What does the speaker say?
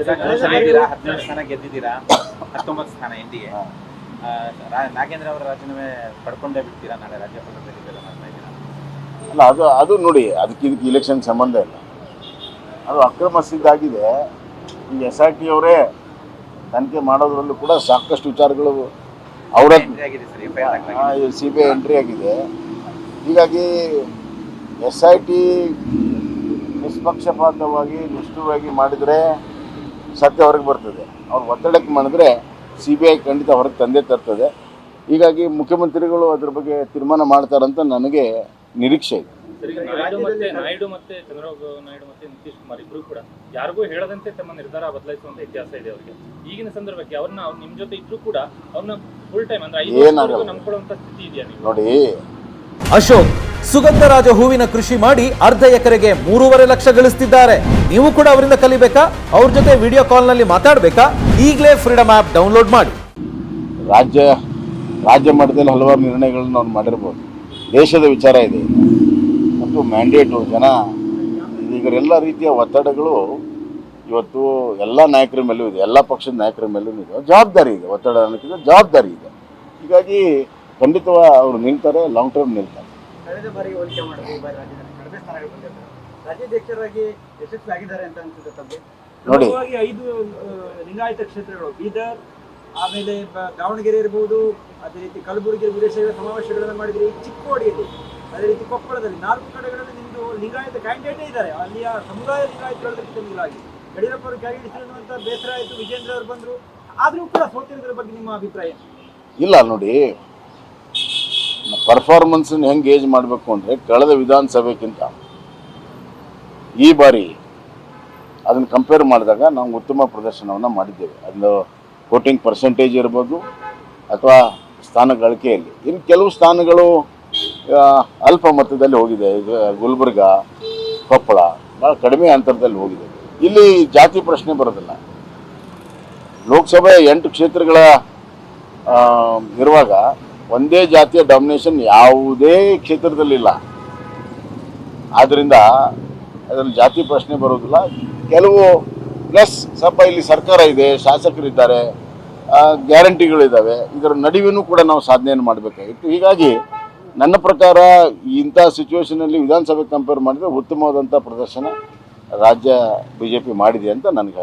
ಗೆದ್ದಿದ್ದೀರಾ ಹದಿನೇಳು ಸ್ಥಾನ ಗೆದ್ದಿದ್ದೀರಾ? ಹತ್ತೊಂಬತ್ತು ಸ್ಥಾನ ಎನ್ಡಿಎ. ನಾಗೇಂದ್ರ ಅವರ ರಾಜೀನಾಮೆ ಪಡ್ಕೊಂಡೇ ಬಿಡ್ತೀರಾ ನಾಳೆ ರಾಜ್ಯಸಭೆಯಲ್ಲಿ ಇದೆಲ್ಲ ಮಾಡ್ತಾ ಇದ್ದೀರಾ? ಅಲ್ಲ ಅದು ಅದು ನೋಡಿ ಅದಕ್ಕೆ ಇದಕ್ಕೆ ಇಲೆಕ್ಷನ್ ಸಂಬಂಧ ಇಲ್ಲ. ಅದು ಅಕ್ರಮ ಸಿದ್ಧಾಗಿದೆ ಈ ಎಸ್ ಆರ್ ಟಿ ಅವರೇ ತನಿಖೆ ಮಾಡೋದ್ರಲ್ಲೂ ಕೂಡ ಸಾಕಷ್ಟು ವಿಚಾರಗಳು ಅವರ ಸಿ ಬಿ ಐ ಎಂಟ್ರಿ ಆಗಿದೆ. ಹೀಗಾಗಿ ಎಸ್ ಐ ಟಿ ನಿಷ್ಪಕ್ಷಪಾತವಾಗಿ ನಿಷ್ಠುವಾಗಿ ಮಾಡಿದರೆ ಸತ್ಯ ಹೊರಗೆ ಬರ್ತದೆ. ಅವ್ರು ಒತ್ತಡಕ್ಕೆ ಮಾಡಿದ್ರೆ ಸಿ ಬಿ ಐ ಖಂಡಿತ ಹೊರಗೆ ತಂದೆ ತರ್ತದೆ. ಹೀಗಾಗಿ ಮುಖ್ಯಮಂತ್ರಿಗಳು ಅದ್ರ ಬಗ್ಗೆ ತೀರ್ಮಾನ ಮಾಡ್ತಾರಂತ ನನಗೆ ನಿರೀಕ್ಷೆ ಇದೆ. ನಾಯ್ಡು ಮತ್ತೆ ನಾಯ್ಡು ಮತ್ತೆ ಚಂದ್ರಬಾಬು ನಾಯ್ಡು ಮತ್ತೆ ನಿತೀಶ್ ಕುಮಾರ್ ಇಬ್ರು ಕೂಡ ಯಾರಿಗೂ ಹೇಳದಂತೆ ತಮ್ಮ ನಿರ್ಧಾರ ಬದಲಾಯಿಸುವಂತ ಇತಿಹಾಸ ಇದೆ ಅವರಿಗೆ. ಈಗಿನ ಸಂದರ್ಭಕ್ಕೆ ಅವ್ರನ್ನ ಅವ್ರು ನಿಮ್ ಜೊತೆ ಇದ್ರು ಕೂಡ ಅವ್ರನ್ನ ಫುಲ್ ಟೈಮ್ ಅಂದ್ರೆ ಐದು ನಂಬ್ಕೊಳ್ಳುವಂತ ಸ್ಥಿತಿ ಇದೆಯಾ ನೀವು? ನೋಡಿ ಅಶೋಕ್ ಸುಗಂಧರಾಜ ಹೂವಿನ ಕೃಷಿ ಮಾಡಿ ಅರ್ಧ ಎಕರೆಗೆ ಮೂರುವರೆ ಲಕ್ಷ ಗಳಿಸ್ತಿದ್ದಾರೆ. ನೀವು ಕೂಡ ಅವರಿಂದ ಕಲಿಬೇಕಾ? ಅವ್ರ ಜೊತೆ ವಿಡಿಯೋ ಕಾಲ್ನಲ್ಲಿ ಮಾತಾಡಬೇಕಾ? ಈಗಲೇ ಫ್ರೀಡಮ್ ಆಪ್ ಡೌನ್ಲೋಡ್ ಮಾಡಿ. ರಾಜ್ಯ ರಾಜ್ಯ ಮಟ್ಟದಲ್ಲಿ ಹಲವಾರು ನಿರ್ಣಯಗಳನ್ನು ಅವ್ರು ಮಾಡಿರ್ಬೋದು. ದೇಶದ ವಿಚಾರ ಇದೆ. ಮತ್ತು ಮ್ಯಾಂಡೇಟು ಜನ ಎಲ್ಲ ರೀತಿಯ ಒತ್ತಡಗಳು ಇವತ್ತು ಎಲ್ಲ ನಾಯಕರ ಮೇಲೂ ಇದೆ. ಎಲ್ಲ ಪಕ್ಷದ ನಾಯಕರ ಮೇಲೂ ಇದೆ. ಜವಾಬ್ದಾರಿ ಇದೆ. ಒತ್ತಡ ಅನ್ನೋಕ್ಕಿಂತ ಜವಾಬ್ದಾರಿ ಇದೆ. ಹೀಗಾಗಿ ಖಂಡಿತವಾಗಿ ಅವರು ನಿಲ್ತಾರೆ. Long term ನಿಲ್ತಾರೆ. ಕಳೆದ ಬಾರಿ ಹೋಲಿಕೆ ಮಾಡಿದ್ರೆ ಈ ಬಾರಿ ರಾಜ್ಯದಲ್ಲಿ ಕಡಿಮೆ ಸ್ಥಾನಗಳು ಬಂದಿದ್ದಾರೆ ರಾಜ್ಯಾಧ್ಯಕ್ಷರಾಗಿ ಯಶಸ್ವಿ ಆಗಿದ್ದಾರೆ ಅಂತ ಅನ್ಸುತ್ತೆ ತಮಗೆ? ನೋಡಿ. ಪ್ರಮುಖವಾಗಿ ಐದು ಲಿಂಗಾಯತ ಕ್ಷೇತ್ರಗಳು ಬೀದರ್ ಆಮೇಲೆ ದಾವಣಗೆರೆ ಇರಬಹುದು ಅದೇ ರೀತಿ ಕಲಬುರಗಿ ವಿದೇಶಗಳ ಸಮಾವೇಶಗಳನ್ನು ಮಾಡಿದ್ರೆ ಈ ಚಿಕ್ಕೋಡಿಯಲ್ಲಿ ಅದೇ ರೀತಿ ಕೊಪ್ಪಳದಲ್ಲಿ ನಾಲ್ಕು ಕಡೆಗಳಲ್ಲಿ ನಿಮ್ದು ಲಿಂಗಾಯತ ಕ್ಯಾಂಡಿಡೇಟೇ ಇದ್ದಾರೆ. ಅಲ್ಲಿಯ ಸಮುದಾಯ ಲಿಂಗಾಯತಗಳಾಗಿ ಯಡಿಯೂರಪ್ಪ ಅವರು ಕ್ಯಾಂಡಿಡೇಟ್ ಬೇಸರ ಆಯಿತು ವಿಜೇಂದ್ರ ಅವರು ಬಂದರು. ಆದರೂ ಕೂಡ ಸೋತಿರೋದ್ರ ಬಗ್ಗೆ ನಿಮ್ಮ ಅಭಿಪ್ರಾಯ ಇಲ್ಲ ನೋಡಿ ಪರ್ಫಾರ್ಮೆನ್ಸನ್ನು ಹೆಂಗೆ ಏಜ್ ಮಾಡಬೇಕು ಅಂದರೆ ಕಳೆದ ವಿಧಾನಸಭೆಗಿಂತ ಈ ಬಾರಿ ಅದನ್ನು ಕಂಪೇರ್ ಮಾಡಿದಾಗ ನಾವು ಉತ್ತಮ ಪ್ರದರ್ಶನವನ್ನು ಮಾಡಿದ್ದೇವೆ. ಅದು ವೋಟಿಂಗ್ ಪರ್ಸೆಂಟೇಜ್ ಇರ್ಬೋದು ಅಥವಾ ಸ್ಥಾನ ಗಳಿಕೆಯಲ್ಲಿ. ಇನ್ನು ಕೆಲವು ಸ್ಥಾನಗಳು ಅಲ್ಪ ಮಟ್ಟದಲ್ಲಿ ಹೋಗಿದೆ. ಗುಲ್ಬರ್ಗ, ಕೊಪ್ಪಳ ಭಾಳ ಕಡಿಮೆ ಅಂತರದಲ್ಲಿ ಹೋಗಿದೆ. ಇಲ್ಲಿ ಜಾತಿ ಪ್ರಶ್ನೆ ಬರೋದಿಲ್ಲ. ಲೋಕಸಭೆ ಎಂಟು ಕ್ಷೇತ್ರಗಳ ಇರುವಾಗ ಒಂದೇ ಜಾತಿಯ ಡಾಮಿನೇಷನ್ ಯಾವುದೇ ಕ್ಷೇತ್ರದಲ್ಲಿಲ್ಲ. ಆದ್ದರಿಂದ ಅದರಲ್ಲಿ ಜಾತಿ ಪ್ರಶ್ನೆ ಬರೋದಿಲ್ಲ ಕೆಲವು ಪ್ಲಸ್ ಸ್ವಲ್ಪ ಇಲ್ಲಿ ಸರ್ಕಾರ ಇದೆ, ಶಾಸಕರಿದ್ದಾರೆ ಗ್ಯಾರಂಟಿಗಳಿದ್ದಾವೆ ಇದರ ನಡುವೆನೂ ಕೂಡ ನಾವು ಸಾಧನೆಯನ್ನು ಮಾಡಬೇಕಾಗಿತ್ತು ಹೀಗಾಗಿ ನನ್ನ ಪ್ರಕಾರ ಇಂಥ ಸಿಚುವೇಶನಲ್ಲಿ ವಿಧಾನಸಭೆ ಕಂಪೇರ್ ಮಾಡಿದರೆ ಉತ್ತಮವಾದಂಥ ಪ್ರದರ್ಶನ ರಾಜ್ಯ ಬಿ ಜೆ ಪಿ ಮಾಡಿದೆ ಅಂತ ನನಗೆ